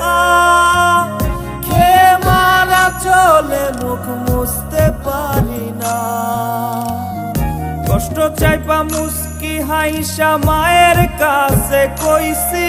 না খে মারা চলে মুখ মুছতে পারি না। কষ্ট চাইপা মুস্কি হাইসা মায়ের কাছে কইছি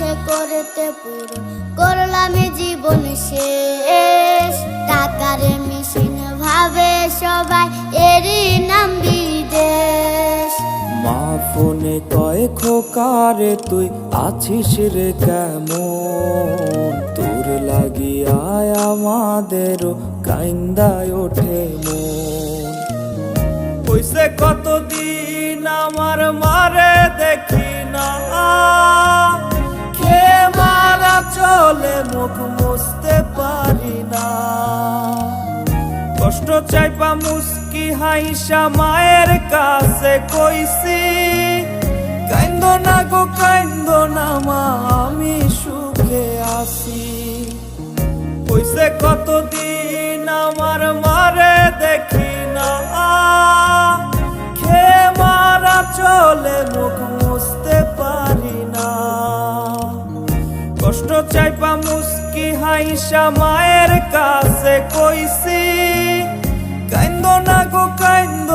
ইচ্ছে করতে পুরো করলাম জীবন শেষ। টাকার মেশিন ভাবে সবাই এরই নাম বিদেশ। মা ফোনে কয় খোকারে তুই আছিস রে কেমন? তোর লাগিয়ায় আমাদেরও কাইন্দায় ওঠে মন। কইছে কতদিন আমার মারে দেখি না। চলে মুখ মুছতে পারি না। কষ্ট চাইপা মুস্কি হাইসা মায়ের কাছে কইছি, কাইন্দ না গো, কাইন্দ না মা, আমি সুখে আছি। কইছে, কতদিন আমার মারে দেখি না। খে মারা চলে মুখ মুস্কি হাইসা মায়ের কাছে কইছি? কান্দ না গো কাইন্দ